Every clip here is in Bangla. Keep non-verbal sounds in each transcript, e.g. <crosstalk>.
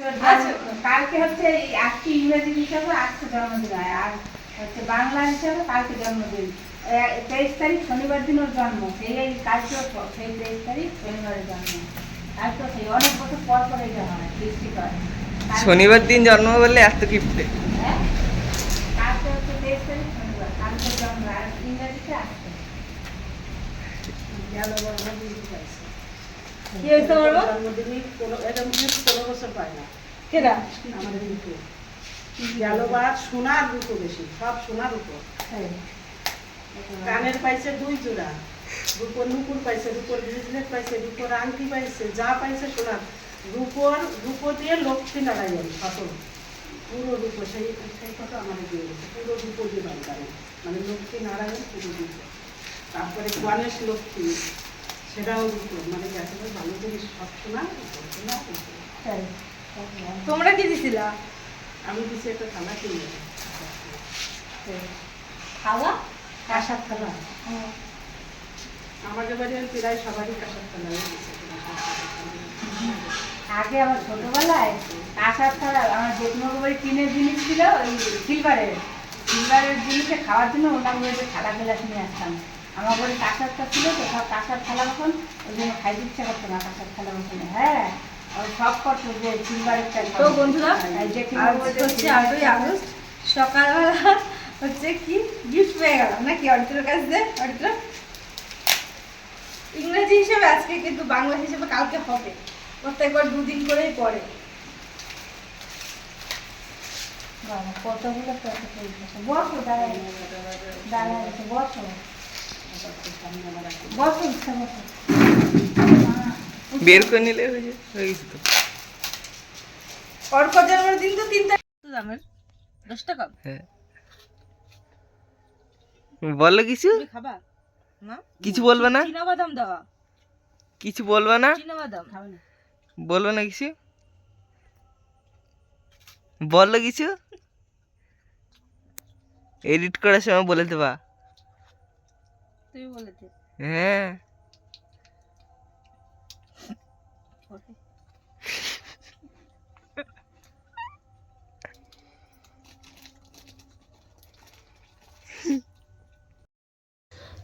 আচ্ছা, কালকে হচ্ছে এই আজকে ইংরেজি হিসাবে আজকে জন্মদিন হয়। আর হচ্ছে বাংলা হিসাবে কালকে জন্মদিন। তেইশ তারিখ শনিবার দিন ওর জন্ম সেই এই কালকে সেই তেইশ তারিখ শনিবারের জন্ম। কালকে সেই অনেক বছর পর পর এটা হয় বৃষ্টি হয় কালকে- শনিবার দিন জন্ম বললে এত গিফটে হ্যাঁ? কালকে হচ্ছে তেইশ তারিখ শনিবার কালকে জন্ম আর ইংরেজিতে আসছে কি হয়েছে তোমার মা? কোনো- এটা কোনো বছর পায় না কেডা? আমাদের দুটো গেলবার সোনার দুটো বেশি সব সোনার উপর কানের পাইছে দুই জোড়া রূপর নুপুর পাইছে রূপর ব্রেসলেট পাইছে রূপর আংটি পাইছে যা পাইছে সোনার। রূপর রূপ দিয়ে লক্ষ্মী নারায়ণ ফটো পুরো রূপ সেই সেই ফটো আমাদের দিয়ে গেছে পুরো রূপ দিয়ে মানে লক্ষ্মী নারায়ণ পুরো রূপ। তারপরে গণেশ লক্ষ্মী। সেটাও মানে গেছে ভালো জিনিস সব সোনা রূপর সোনা রূপর। তাই। তোমরা কি দিছিলা? আমি দিছি একটা থালা কিনে খাওয়া কাঁসার থালা। আমাদের বাড়ি আমি প্রায় সবারই কাঁসার থালা আগে আমার ছোটবেলায় কাঁসার থালা আমার জেঠুমাকে বাড়ি টিনের জিনিস ছিল ওই সিলভারের সিলভারের জিনিসে খাওয়ার জন্য ওনার থালা গ্লাস নিয়ে আসতাম। আমার বাড়ি কাঁসারটা ছিল তো সব কাঁসার থালা মতন ওই জন্য খাইতে ইচ্ছা করতো না কাঁসার থালা মতন হ্যাঁ সব করতো যে সিলভারেরটা তো বন্ধুরা এই জেঠিমা আজ বলতো হচ্ছে আটই আগস্ট সকালবেলা হচ্ছে কি গিফট পেয়ে গেলাম নাকি অর্জুনের কাছ দিয়ে? অর্জুন ইংরেজি হিসেবে আজকে কিন্তু বাংলা হিসেবে কালকে হবে প্রত্যেকবার দুদিন করেই পড়ে। কতগুলো বসো দাঁড়াই দাঁড়াই বসো। বের করে নিলে হয়ে যায় হয়ে গেছে তো। অর্ক তো তিন দামের? দশ টাকা? হ্যাঁ। বলো কিছু? খাবা? কিছু বলবে না? চীনা বাদাম দেওয়া কিছু বলবে না? চীনা বাদাম বলবে না কিছু? বলল কিছু? <laughs> এডিট করার সময় বলে দেবা। তুমি বলেছে হ্যাঁ।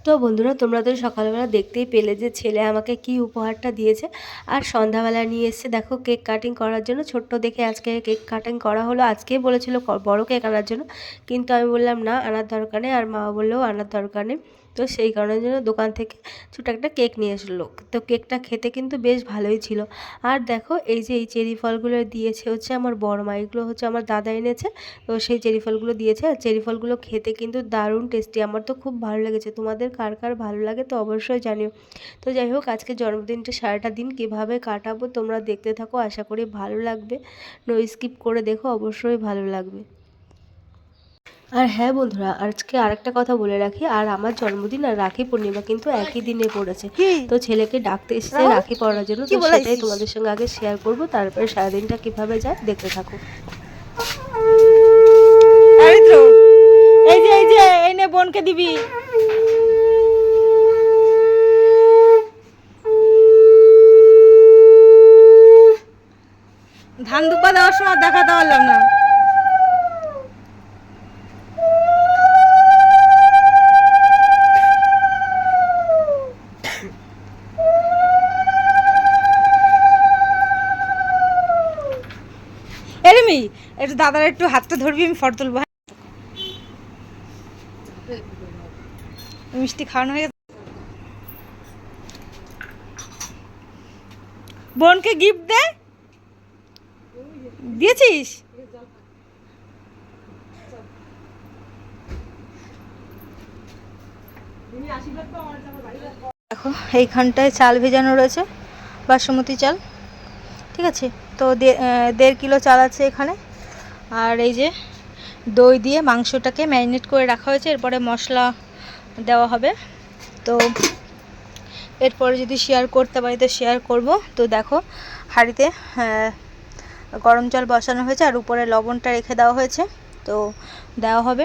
তো বন্ধুরা তোমরা তো সকালবেলা দেখতেই পেলে যে ছেলে আমাকে কি উপহারটা দিয়েছে। আর সন্ধ্যাবেলা নিয়ে এসেছে দেখো কেক কাটিং করার জন্য। ছোট্ট দেখে আজকে কেক কাটিং করা হলো আজকেই বলেছিল বড় কেক আনার জন্য। কিন্তু আমি বললাম না আনার দরকার নেই। আর মা বললেও আনার দরকার নেই। তো সেই কারণের জন্য দোকান থেকে ছোটো একটা কেক নিয়ে এসলো তো কেকটা খেতে কিন্তু বেশ ভালোই ছিল। আর দেখো, এই যে এই চেরি ফলগুলো দিয়েছে হচ্ছে আমার বড় মা, এগুলো হচ্ছে আমার দাদা এনেছে। তো সেই চেরি ফলগুলো দিয়েছে। আর চেরি ফলগুলো খেতে কিন্তু দারুণ টেস্টি। আমার তো খুব ভালো লেগেছে। তোমাদের কার কার ভালো লাগে তো অবশ্যই জানিও। তো যাই হোক, আজকে জন্মদিনটা সারাটা দিন কীভাবে কাটাবো তোমরা দেখতে থাকো। আশা করি ভালো লাগবে। নো স্কিপ করে দেখো, অবশ্যই ভালো লাগবে। আর হ্যাঁ বন্ধুরা আজকে আরেকটা কথা বলে রাখি। আর আমার জন্মদিন আর রাখি পূর্ণিমা কিন্তু একই দিনে পড়েছে। তো ছেলেকে ডাকতে এসেছে রাখি পড়ার জন্য। তো সেটাই তোমাদের সঙ্গে আগে শেয়ার করব। তারপরে সারাদিনটা কীভাবে যায় দেখতে থাকো। এই যে এই যে এই নে বোনকে দিবি। ধান দুপা দেওয়ার সময় দেখাতে পারলাম না এরমি একটু দাদার একটু হাতটা ধরবি, আমি ফটো তুলবো হ্যাঁ? মিষ্টি খাওয়ানো হয়ে বোনকে গিফট দে। দিয়েছিস? দেখো, এইখানটায় চাল ভেজানো রয়েছে, বাসমতি চাল, ঠিক আছে? তো দেড় কিলো চাল আছে এখানে। আর এই যে দই দিয়ে মাংসটাকে ম্যারিনেট করে রাখা হয়েছে, এরপরে মশলা দেওয়া হবে। তো এরপরে যদি শেয়ার করতে পারি তো শেয়ার করব। তো দেখো, হাঁড়িতে গরম জল বসানো হয়েছে আর উপরে লবণটা রেখে দেওয়া হয়েছে। তো দেওয়া হবে।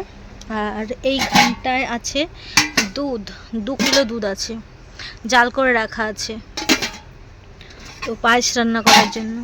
আর এইখানটায় আছে দুধ, দু কিলো দুধ আছে, জাল করে রাখা আছে। তো পায়েস রান্না করার জন্য।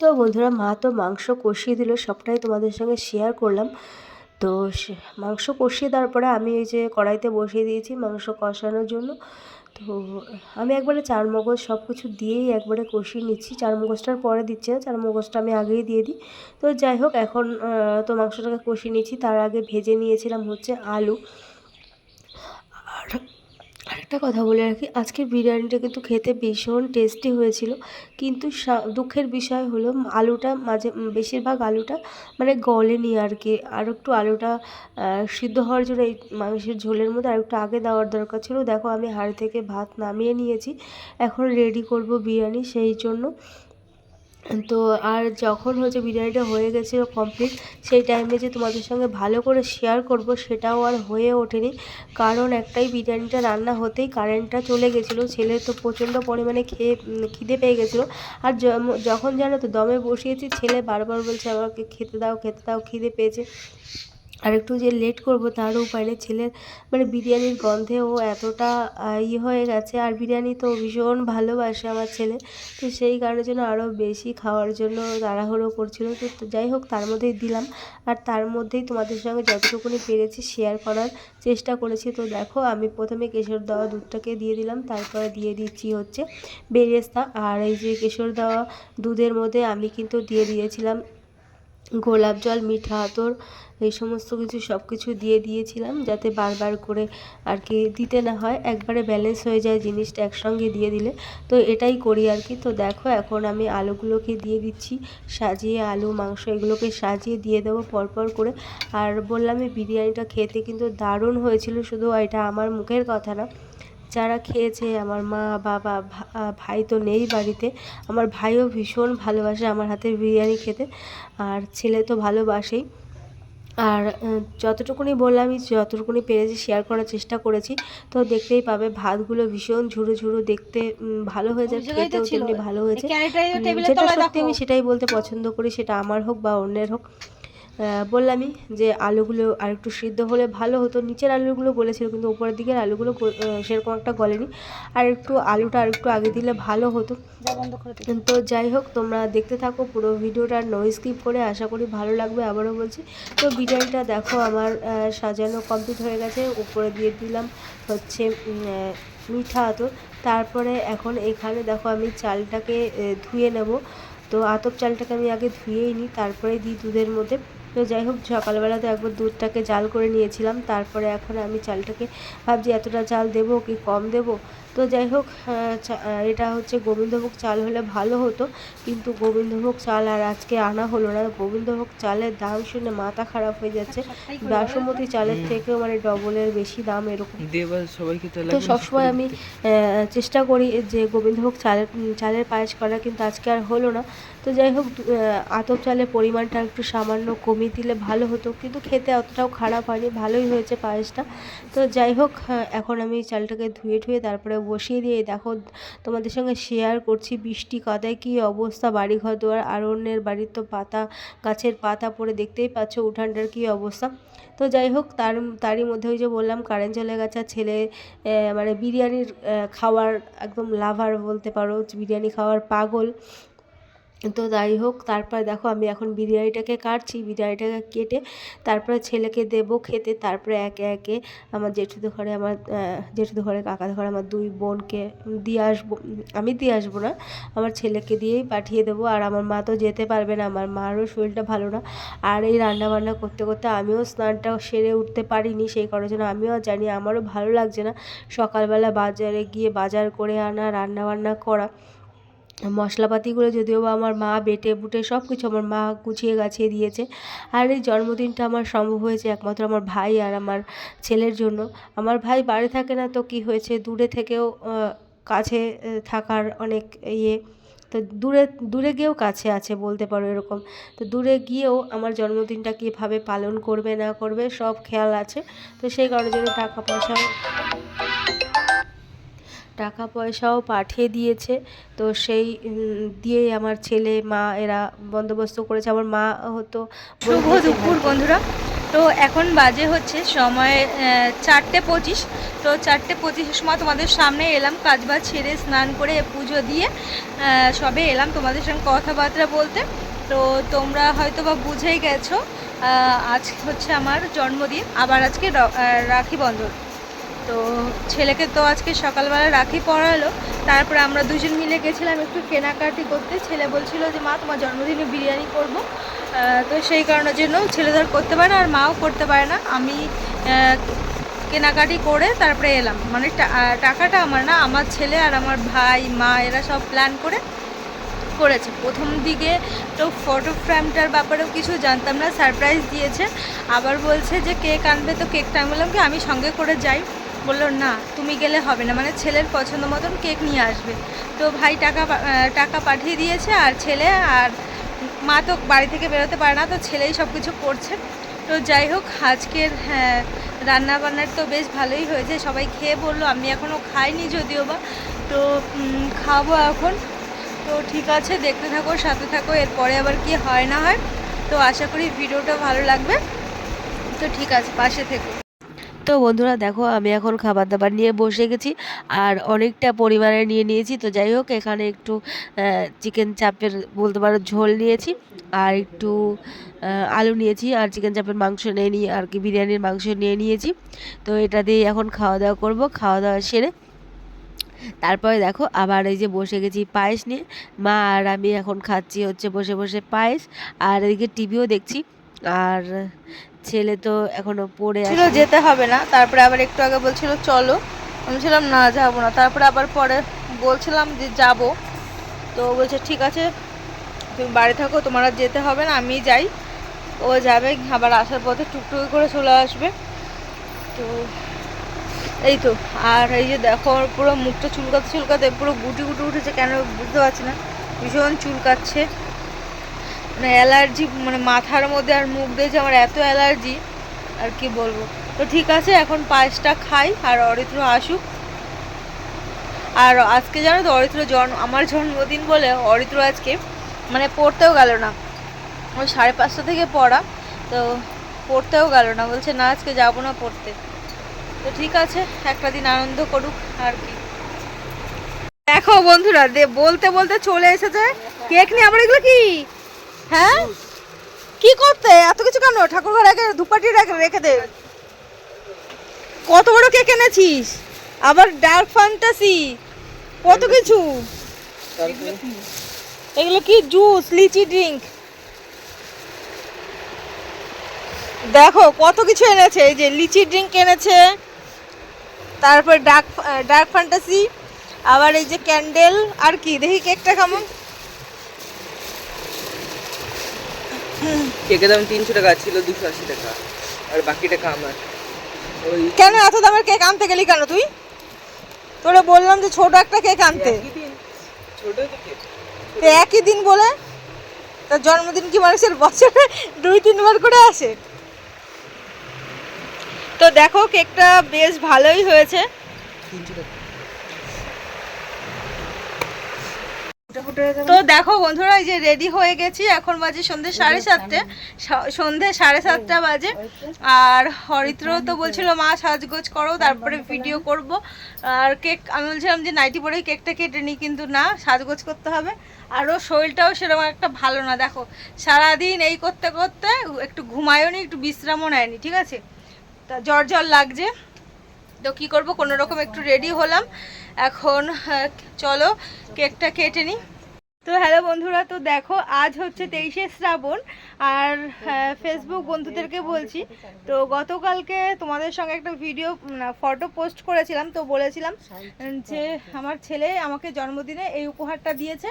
তো বন্ধুরা, মা তো মাংস কষিয়ে দিল, সবটাই তোমাদের সঙ্গে শেয়ার করলাম। তো মাংস কষিয়ে দেওয়ার পরে আমি ওই যে কড়াইতে বসিয়ে দিয়েছি মাংস কষানোর জন্য। তো আমি একবারে চার মগজ সব কিছু দিয়েই একবারে কষিয়ে নিচ্ছি। চার মগজটার পরে দিচ্ছি না চার মগজটা আমি আগেই দিয়ে দিই। তো যাই হোক, এখন তো মাংসটাকে কষিয়ে নিচ্ছি। তার আগে ভেজে নিয়েছিলাম হচ্ছে আলু। আরেকটা কথা বলে রাখি, আজকের বিরিয়ানিটা কিন্তু খেতে ভীষণ টেস্টি হয়েছিল। কিন্তু দুঃখের বিষয় হলো আলুটা মাঝে বেশিরভাগ আলুটা মানে গলেনি আর কি। আর একটু আলুটা সিদ্ধ হওয়ার জন্য এই মাংসের ঝোলের মধ্যে আর একটু আগে দেওয়ার দরকার ছিল। দেখো আমি হাড়ি থেকে ভাত নামিয়ে নিয়েছি, এখন রেডি করব বিরিয়ানি সেই জন্য। তো আর যখন হচ্ছে বিরিয়ানিটা হয়ে গেছিল কমপ্লিট সেই টাইমে যে তোমাদের সঙ্গে ভালো করে শেয়ার করব, সেটাও আর হয়ে ওঠেনি। কারণ একটাই বিরিয়ানিটা রান্না হতেই কারেন্টটা চলে গেছিল, ছেলে তো প্রচণ্ড পরিমাণে খেয়ে খিদে পেয়ে গেছিল। আর যখন জানো তো দমে বসিয়েছি, ছেলে বারবার বলছে, আমাকে খেতে দাও খেতে দাও, খিদে পেয়েছে। আর একটু যে লেট করব তারও উপায় নেই। ছেলের মানে বিরিয়ানির গন্ধে ও এতটা আহ, ইয়ে হয়ে গেছে। আর বিরিয়ানি তো ভীষণ ভালোবাসে আমার ছেলে। তো সেই কারণের জন্য আরও বেশি খাওয়ার জন্য তাড়াহুড়ো করছিল। তো যাই হোক তার মধ্যেই দিলাম। আর তার মধ্যেই তোমাদের সঙ্গে যতটুকুনি পেরেছি শেয়ার করার চেষ্টা করেছি। তো দেখো আমি প্রথমে কেশর দেওয়া দুধটাকে দিয়ে দিলাম। তারপরে দিয়ে দিচ্ছি হচ্ছে বেরেস্তা। আর এই যে কেশর দেওয়া দুধের মধ্যে আমি কিন্তু দিয়ে দিয়েছিলাম গোলাপ জল মিঠা আতর এই সমস্ত কিছু সব কিছু দিয়ে দিয়েছিলাম যাতে বারবার করে আর কি দিতে না হয়। একবারে ব্যালেন্স হয়ে যায় জিনিসটা একসঙ্গে দিয়ে দিলে। তো এটাই করি আর কি। তো দেখো এখন আমি আলুগুলোকে দিয়ে দিচ্ছি। সাজিয়ে আলু, মাংস এগুলোকে সাজিয়ে দিয়ে দেবো পরপর করে। আর বললামই বিরিয়ানিটা খেতে কিন্তু দারুণ হয়েছিল। শুধু এটা আমার মুখের কথা না। যারা খেয়েছে, আমার মা, বাবা ভাই তো নেই বাড়িতে। আমার ভাইও ভীষণ ভালোবাসে আমার হাতের বিরিয়ানি খেতে। আর ছেলে তো ভালোবাসেই। আর যতটুকুনি বললাম আমি যতটুকুনি পেরেছি শেয়ার করার চেষ্টা করেছি তো দেখতেই পাবে ভাতগুলো ভীষণ ঝুরু ঝুরু দেখতে ভালো হয়ে যায় খেতেও তেমনি ভালো হয়েছে। যেটা সত্যি আমি সেটাই বলতে পছন্দ করি সেটা আমার হোক বা অন্যের হোক। বললামই যে আলুগুলো আর একটু সিদ্ধ হলে ভালো হতো। নিচের আলুগুলো গলেছিল কিন্তু উপরের দিকের আলুগুলো সেরকম একটা গলেনি। আর একটু আলুটা আর একটু আগে দিলে ভালো হতো। তো যাই হোক তোমরা দেখতে থাকো পুরো ভিডিওটা নো স্কিপ করে আশা করি ভালো লাগবে আবারও বলছি। তো বিরিয়ানিটা দেখো আমার সাজানো কমপ্লিট হয়ে গেছে। উপরে দিয়ে দিলাম হচ্ছে মিঠা আতর তারপরে এখন এখানে দেখো আমি চালটাকে ধুয়ে নেব। তো আতপ চালটাকে আমি আগে ধুয়েই নিই তারপরে দিই দুধের মধ্যে। তো যাই হোক সকালবেলা তো একবার দুধটাকে জাল করে নিয়েছিলাম। তারপরে এখন আমি চালটাকে ভাবছি এতটা চাল দেবো কি কম দেবো? তো যাই হোক চা- এটা হচ্ছে গোবিন্দভোগ চাল হলে ভালো হতো। কিন্তু গোবিন্দভোগ চাল আর আজকে আনা হলো না। গোবিন্দভোগ চালের দাম শুনে মাথা খারাপ হয়ে যাচ্ছে। বাসমতি চালের থেকেও মানে ডবলের বেশি দাম এরকম। তো সবসময় আমি চেষ্টা করি যে গোবিন্দভোগ চালের চালের পায়েস করা। কিন্তু আজকে আর হলো না। তো যাই হোক আতপ চালের পরিমাণটা একটু সামান্য কমিয়ে দিলে ভালো হতো, কিন্তু খেতে অতটাও খারাপ হয়নি, ভালোই হয়েছে পায়েসটা। তো যাই হোক এখন আমি চালটাকে ধুয়ে ধুয়ে তারপরে বসিয়ে দিয়ে দেখো, তোমাদের সঙ্গে শেয়ার করছি বৃষ্টি কাদায় কী অবস্থা বাড়ি ঘর দুয়ার, আর অন্যের বাড়ির তো পাতা, গাছের পাতা পড়ে, দেখতেই পাচ্ছ উঠানটার কী অবস্থা। তো যাই হোক, তার, তারই মধ্যে ওই যে বললাম, কারেন্ট চলে গেছে ছেলে মানে বিরিয়ানির খাওয়ার একদম লাভার বলতে পারো, বিরিয়ানি খাওয়ার পাগল। তো যাই হোক, তারপর দেখো আমি এখন বিরিয়ানিটাকে কাটছি, বিরিয়ানিটাকে কেটে তারপরে ছেলেকে দেবো খেতে। তারপরে একে একে আমার জেঠুদের ঘরে আমার জেঠুদের ঘরে, কাকাদের ঘরে আমার দুই বোনকে দিয়ে আসব। আমি দিয়ে আসব না, আমার ছেলেকে দিয়েই পাঠিয়ে দেবো। আর আমার মা তো যেতে পারবে না, আমার মারও শরীরটা ভালো না। আর এই রান্না বান্না করতে করতে আমিও স্নানটা সেরে উঠতে পারিনি, সেই কারণের জন্য আমিও জানি আমারও ভালো লাগছে না সকালবেলা বাজারে গিয়ে বাজার করে আনা রান্না বান্না করা। মশলাপাতিগুলো যদিও বা আমার মা বেটে বুটে সব কিছু আমার মা গুছিয়ে গাছিয়ে দিয়েছে। আর এই জন্মদিনটা আমার সম্ভব হয়েছে একমাত্র আমার ভাই আর আমার ছেলের জন্য। আমার ভাই বাড়ি থাকে না তো কি হয়েছে? দূরে থেকেও কাছে থাকার অনেক ইয়ে। তো দূরে দূরে গিয়েও কাছে আছে বলতে পারো এরকম। তো দূরে গিয়েও আমার জন্মদিনটা কীভাবে পালন করবে না করবে সব খেয়াল আছে। তো সেই কারণের জন্য টাকা পয়সা টাকা পয়সাও পাঠিয়ে দিয়েছে। তো সেই দিয়েই আমার ছেলে মা এরা বন্দোবস্ত করেছে। আমার মা হতো শুভ দুপুর বন্ধুরা। তো এখন বাজে হচ্ছে সময় চারটে পঁচিশ। তো চারটে পঁচিশের সময় তোমাদের সামনে এলাম কাজ বাজ ছেড়ে স্নান করে পুজো দিয়ে সবে এলাম তোমাদের সঙ্গে কথাবার্তা বলতে। তো তোমরা হয়তো বা বুঝেই গেছো আজ হচ্ছে আমার জন্মদিন। আবার আজকে রাখি বন্ধন। তো ছেলেকে তো আজকে সকালবেলা রাখি পড়ালো। তারপরে আমরা দুজন মিলে গেছিলাম একটু কেনাকাটি করতে। ছেলে বলছিল যে, মা, তোমার জন্মদিনে বিরিয়ানি করব। তো সেই কারণের জন্য ছেলে ধর করতে পারে আর মাও করতে পারে না। আমি কেনাকাটি করে তারপরে এলাম। মানে টাকাটা আমার না, আমার ছেলে আর আমার ভাই, মা, এরা সব প্ল্যান করে করেছে। প্রথম দিকে তো ফটো ফ্রেমটার ব্যাপারেও কিছু জানতাম না সারপ্রাইজ দিয়েছে। আবার বলছে যে, কেক আনবে তো কেকটা? আমি বললাম কি, আমি সঙ্গে করে যাই। বলল না তুমি গেলে হবে না। মানে ছেলের পছন্দ মতন কেক নিয়ে আসবে। তো ভাই টাকা টাকা পাঠিয়ে দিয়েছে আর ছেলে আর মা তো বাড়ি থেকে বেরোতে পারে না তো ছেলেই সব কিছু করছে। তো যাই হোক আজকের হ্যাঁ, রান্না বান্নার তো বেশ ভালোই হয়েছে। সবাই খেয়ে বলল আমি এখনও খাইনি যদিও বা। তো খাব এখন। তো ঠিক আছে দেখতে থাকো সাথে থাকো এরপরে আবার কি হয় না হয়। তো আশা করি ভিডিওটা ভালো লাগবে। তো ঠিক আছে পাশে থেকো। তো বন্ধুরা দেখো, আমি এখন খাবার দাবার নিয়ে বসে গেছি আর অনেকটা পরিমাণে নিয়ে নিয়েছি। তো যাই হোক, এখানে একটু চিকেন চাপের বলতে পারো ঝোল নিয়েছি আর একটু আলু নিয়েছি আর চিকেন চাপের মাংস নিয়ে নিয়ে আর কি, বিরিয়ানির মাংস নিয়ে নিয়েছি। তো এটা দিয়ে এখন খাওয়া দাওয়া করব খাওয়া দাওয়া সেরে তারপরে দেখো, আবার এই যে বসে গেছি পায়েস নিয়ে। মা আর আমি এখন খাচ্ছি হচ্ছে বসে বসে পায়েস আর এদিকে টিভিও দেখছি। আর ছেলে তো এখনও পড়ে ছিল যেতে হবে না। তারপরে আবার একটু আগে বলছিল চলো। আমি ছিলাম না যাব না। তারপরে আবার পরে বলছিলাম যে যাব। তো বলছে ঠিক আছে তুমি বাড়ি থাকো তোমার আর যেতে হবে না আমি যাই। ও যাবে আবার আসার পথে টুকটুকি করে চলে আসবে। তো এই তো আর এই যে দেখো পুরো মুখটা চুলকাতে চুলকাতে পুরো গুটি গুটি উঠেছে কেন বুঝতে পারছি না। ভীষণ চুলকাচ্ছে। মানে অ্যালার্জি মানে মাথার মধ্যে আর মুখ দিয়ে যে আমার এত অ্যালার্জি, আর কি বলব? তো ঠিক আছে, এখন পায়েসটা খাই, আর অরিত্র আসুক। আর আজকে জানো তো অরিত্র জন্ম আমার জন্মদিন বলে অরিত্র আজকে মানে পড়তেও গেল না। ওই সাড়ে পাঁচটা থেকে পড়া, তো পড়তেও গেল না, বলছে না আজকে যাব না পড়তে। তো ঠিক আছে, একটা দিন আনন্দ করুক, আর কি। দেখো বন্ধুরা, দে, বলতে বলতে চলে এসেছে। কেক নিয়ে আমার এগুলো কি? হ্যাঁ? কি করতে? এত কিছু কেন? ঠাকুর ঘর আগে ধূপাটি রেখে রেখে দে। কত বড় কেক এনেছিস? আবার ডার্ক ফ্যান্টাসি। কত কিছু? এগুলো কি জুস, লিচি ড্রিঙ্ক? দেখো, কত কিছু এনেছে। এই যে লিচি ড্রিঙ্ক এনেছে, তারপর ডার্ক ডার্ক ফ্যান্টাসি, আবার এই যে ক্যান্ডেল, আর কি? দেখি কেকটা কেমন। কেকের দাম তিনশো টাকা ছিল দুশো আশি টাকা। আর বাকি টাকা আমার। ওই কেন এত দামের কেক আনতে গেলি কেন তুই? তোরে বললাম যে ছোট একটা কেক আনতে। ছোট তো একই দিন বলে? তার জন্মদিন কি মানুষের বছরে দুই তিনবার করে আসে? তো দেখো কেকটা বেশ ভালোই হয়েছে। তিনশো টাকা। তো দেখো বন্ধুরা এই যে রেডি হয়ে গেছি। এখন বাজে সন্ধ্যে সাড়ে সাতটা। সন্ধ্যে সাড়ে সাতটা বাজে। আর হরিত্র তো বলছিল মা সাজগোজ করো তারপরে ভিডিও করব। আর কেক আমি বলছিলাম যে নাইটি পরেই কেকটা কেটে নিই কিন্তু না সাজগোজ করতে হবে। আরও শরীরটাও সেরকম একটা ভালো না। দেখো সারাদিন এই করতে করতে একটু ঘুমায়ও নি একটু বিশ্রামও নেয়নি ঠিক আছে? তা জ্বর জ্বর লাগছে। তো কী করব? কোনো রকম একটু রেডি হলাম। এখন আহ, চলো কেকটা কেটে নিই। তো হ্যালো বন্ধুরা তো দেখো আজ হচ্ছে তেইশে শ্রাবণ। আর হ্যাঁ, ফেসবুক বন্ধুদেরকে বলছি তো গতকালকে তোমাদের সঙ্গে একটা ভিডিও ফটো পোস্ট করেছিলাম তো বলেছিলাম যে আমার ছেলে আমাকে জন্মদিনে এই উপহারটা দিয়েছে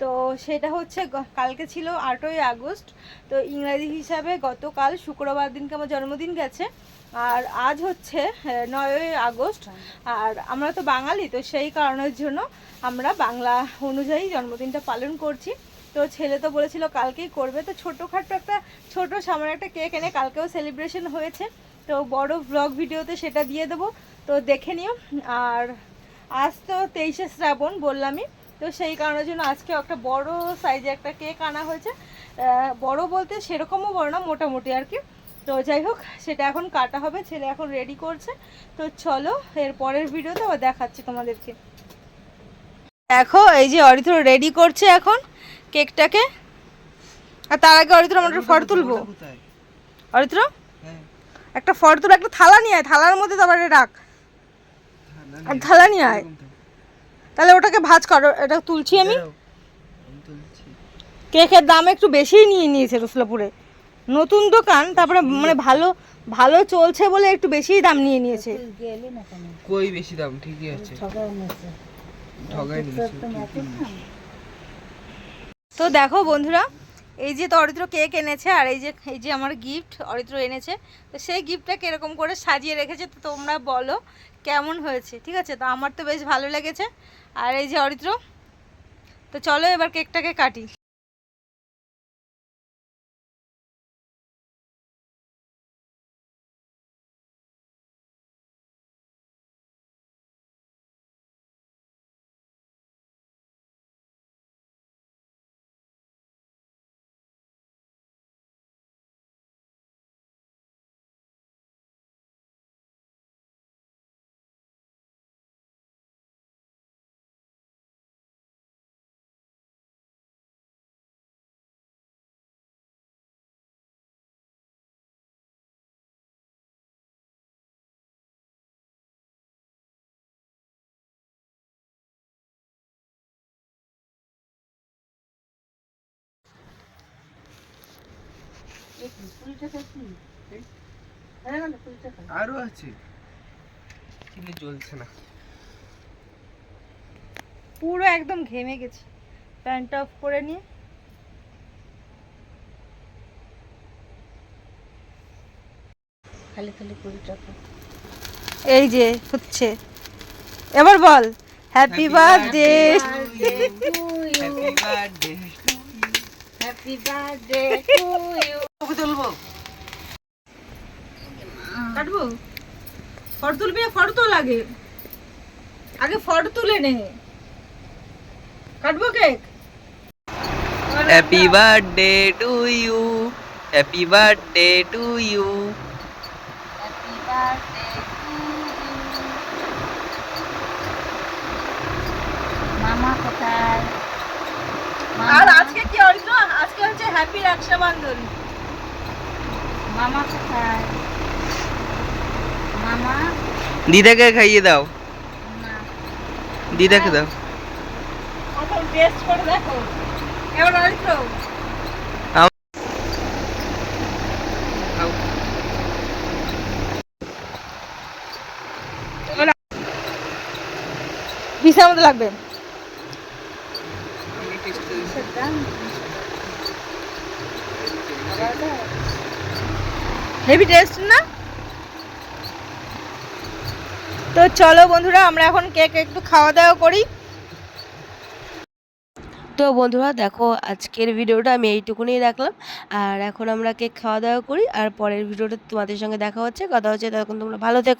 তো সেটা হচ্ছে কালকে ছিল আটই আগস্ট তো ইংরাজি হিসাবে গতকাল শুক্রবার দিনকে আমার জন্মদিন গেছে আর আজ হচ্ছে নয়ই আগস্ট আর আমরা তো বাঙালি তো সেই কারণের জন্য আমরা বাংলা অনুযায়ী জন্মদিনটা পালন করছি। তো ছেলে তো বলেছিল কালকেই করবে। তো ছোটোখাটো একটা, ছোট সামান্য একটা কেক এনে কালকেও সেলিব্রেশন হয়েছে। তো বড় ব্লগ ভিডিওতে সেটা দিয়ে দেবো। তো দেখে নিও। আর আজ তো তেইশে শ্রাবণ বললামই। তো সেই কারণের জন্য আজকে একটা বড় সাইজে একটা কেক আনা হয়েছে। বড় বলতে সেরকমও বড় না, মোটামুটি আর কি। তো যাই হোক, সেটা এখন কাটা হবে, ছেলে এখন রেডি করছে। তো চলো, এর পরের ভিডিওতে আবার দেখাচ্ছি তোমাদেরকে। দেখো, এই যে অরিত্র রেডি করছে এখন। কেকটাকে? আর তার আগে অরিত্র আমরা ফটো তুলবো। অরিত্র? হ্যাঁ। একটা ফটো তুলে একটা থালা নিয়ে আয় থালার মধ্যে তারপরে রাখ। আর থালা নিয়ে আয়। তাহলে ওটাকে ভাজ করো এটা তুলছি আমি। আমি কেকের দাম একটু বেশিই নিয়ে নিয়েছে রসুলাপুরে। নতুন দোকান তারপরে মানে ভালো ভালো চলছে বলে একটু বেশিই দাম নিয়ে নিয়েছে। কই বেশি দাম? ঠিকই আছে। ঠগাই নিয়েছে। তো দেখো বন্ধুরা, এই যে তো অরিত্র কেক এনেছে আর এই যে এই যে আমার গিফট অরিত্র এনেছে, তো সেই গিফটটা কীরকম করে সাজিয়ে রেখেছে, তো তোমরা বলো কেমন হয়েছে, ঠিক আছে? তো আমার তো বেশ ভালো লেগেছে। আর এই যে অরিত্র, তো চলো এবার কেকটাকে কাটি। আরও আছে। কিন্তু জ্বলছে না। পুরো একদম ঘেমে গেছে। প্যান্টটা অফ করে নিয়ে। খালি খালি কুড়ি টাকা এই যে হচ্ছে। এবার বল happy birthday happy birthday happy birthday to you তুলবো? কাটবো? ফটো তুলবি না? ফটো তো লাগে আগে ফটো তুলে নে। কাটবো cake? Happy birthday to you happy birthday to you happy birthday to মামা? কোথায় আর আজকে কি অরিত্র? আজকে হচ্ছে হ্যাপি রক্ষাবন্ধন মামা কোথায়? দিদাকে খাইয়ে দাও। দিদাকে দাও। এবার অরিত্র পিসার মতো লাগবে। হেভি টেস্ট না? তো চলো বন্ধুরা, আমরা এখন কেক একটু খাওয়া দাওয়া করি। তো বন্ধুরা, দেখো আজকের ভিডিওটা আমি এইটুকুনি রাখলাম। আর এখন আমরা কেক খাওয়া দাওয়া করি, আর পরের ভিডিওটা তোমাদের সঙ্গে দেখা হচ্ছে। কথা হচ্ছে তখন তোমরা ভালো থেকো।